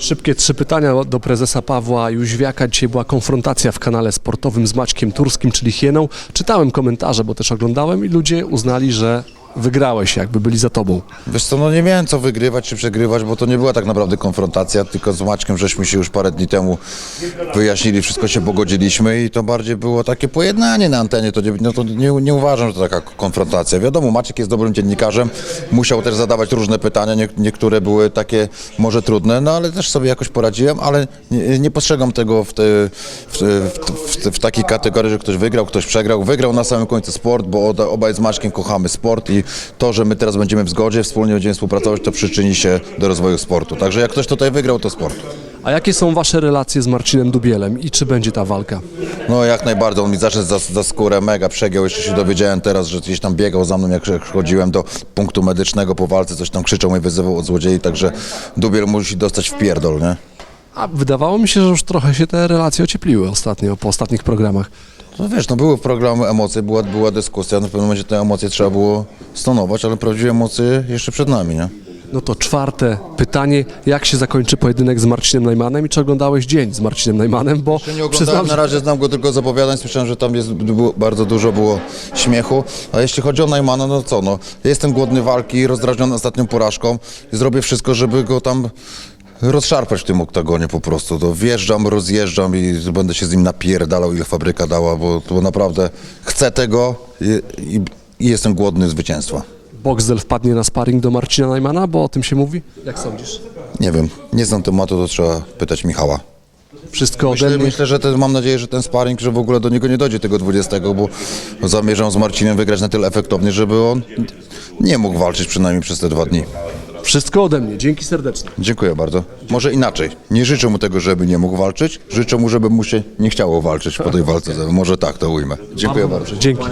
Szybkie trzy pytania do prezesa Pawła Jóźwiaka. Dzisiaj była konfrontacja w kanale sportowym z Maćkiem Turskim, czyli Hieną. Czytałem komentarze, bo też oglądałem i ludzie uznali, że wygrałeś, jakby byli za tobą. Wiesz co, no nie miałem co wygrywać czy przegrywać, bo to nie była tak naprawdę konfrontacja, tylko z Maćkiem żeśmy się już parę dni temu wyjaśnili, wszystko się pogodziliśmy i to bardziej było takie pojednanie na antenie, to nie, no to nie, nie uważam, że to taka konfrontacja. Wiadomo, Maciek jest dobrym dziennikarzem, musiał też zadawać różne pytania, nie, niektóre były takie może trudne, no ale też sobie jakoś poradziłem, ale nie, nie postrzegam tego w, te, w, w, w, w takiej kategorii, że ktoś wygrał, ktoś przegrał. Wygrał na samym końcu sport, bo obaj z Maćkiem kochamy sport i to, że my teraz będziemy w zgodzie, wspólnie będziemy współpracować, to przyczyni się do rozwoju sportu. Także jak ktoś tutaj wygrał, to sport. A jakie są wasze relacje z Marcinem Dubielem i czy będzie ta walka? No jak najbardziej, on mi zaszedł za, za skórę, mega przegiął, jeszcze się dowiedziałem teraz, że gdzieś tam biegał za mną, jak jak chodziłem do punktu medycznego po walce, coś tam krzyczał i wyzywał od złodziei, także Dubiel musi dostać w pierdol, nie? A wydawało mi się, że już trochę się te relacje ociepliły ostatnio, po ostatnich programach. No wiesz, no były programy emocje, była, była dyskusja, no w pewnym momencie te emocje trzeba było stonować, ale prawdziwe emocje jeszcze przed nami, nie? No to czwarte pytanie. Jak się zakończy pojedynek z Marcinem Najmanem i czy oglądałeś dzień z Marcinem Najmanem? Bo Nie oglądałem, przyznam, na że razie znam go tylko z opowiadań, słyszałem, że tam jest, było, bardzo dużo było śmiechu, a jeśli chodzi o Najmana, no co, no, jestem głodny walki, rozdrażniony ostatnią porażką i zrobię wszystko, żeby go tam rozszarpać w tym oktagonie po prostu, to wjeżdżam, rozjeżdżam i będę się z nim napierdalał, ile fabryka dała, bo, bo naprawdę chcę tego i, i, i jestem głodny zwycięstwa. Boxdel wpadnie na sparring do Marcina Najmana, bo o tym się mówi? Jak sądzisz? Nie wiem, nie znam tematu, to trzeba pytać Michała. Wszystko ode Myślę, mnie. myślę że ten, mam nadzieję, że ten sparring, że w ogóle do niego nie dojdzie tego 20, bo zamierzam z Marcinem wygrać na tyle efektownie, żeby on nie mógł walczyć przynajmniej przez te dwa dni. Wszystko ode mnie. Dzięki serdecznie. Dziękuję bardzo. Może inaczej. Nie życzę mu tego, żeby nie mógł walczyć. Życzę mu, żeby mu się nie chciało walczyć po tej walce. ze mną. Może tak to ujmę. Dziękuję bardzo. Dzięki.